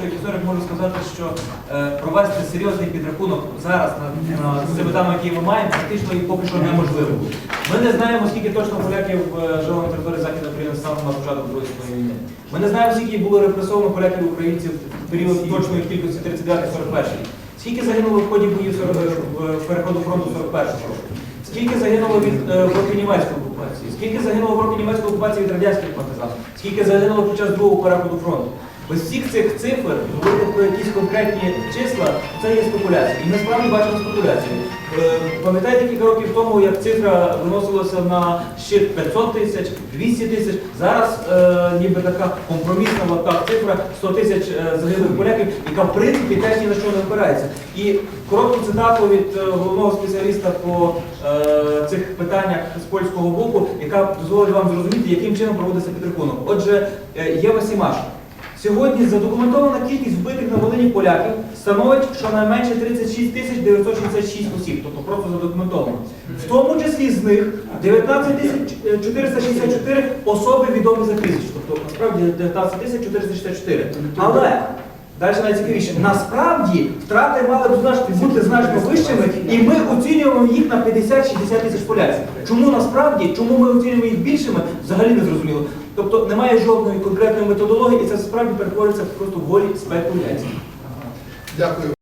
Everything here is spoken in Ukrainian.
що як історик можу сказати, що е, провести серйозний підрахунок зараз на, з цими даними, які ми маємо, практично і поки що неможливо. Ми не знаємо, скільки точно поляків е, жило на території Західної України станом на початок Другої світової війни. Ми не знаємо, скільки було репресовано поляків українців в період точної кількості 39-41. Скільки загинуло в ході боїв 40 в переходу фронту 41-го року? Скільки загинуло від е, роки німецької окупації? Скільки загинуло в роки німецької окупації від радянських партизан? Скільки загинуло під час другого переходу фронту? Без всіх цих цифр говорити про якісь конкретні числа це є спекуляція. І ми справді бачимо спекуляцію. Е, Пам'ятаєте кілька років тому, як цифра виносилася на щит 500 тисяч, 200 тисяч. Зараз е, ніби така компромісна в цифра 100 тисяч е, загиблих поляків, яка в принципі теж ні на що не опирається. І коротку цитату від е, головного спеціаліста по е, цих питаннях з польського боку, яка дозволить вам зрозуміти, яким чином проводиться підрахунок. Отже, Єва Сімаш. Сьогодні задокументована кількість вбитих на Волині поляків становить щонайменше 36 тисяч 966 осіб, тобто просто задокументовано. В тому числі з них 19 тисяч 464 особи відомі за прізвищ, тобто насправді 19 тисяч 464. Але Далі найцікавіше. Насправді втрати мали б значно, бути значно вищими, і ми оцінюємо їх на 50-60 тисяч поляців. Чому насправді, чому ми оцінюємо їх більшими, взагалі не зрозуміло. Тобто немає жодної конкретної методології, і це справді перетворюється просто в волі спекуляції. Дякую.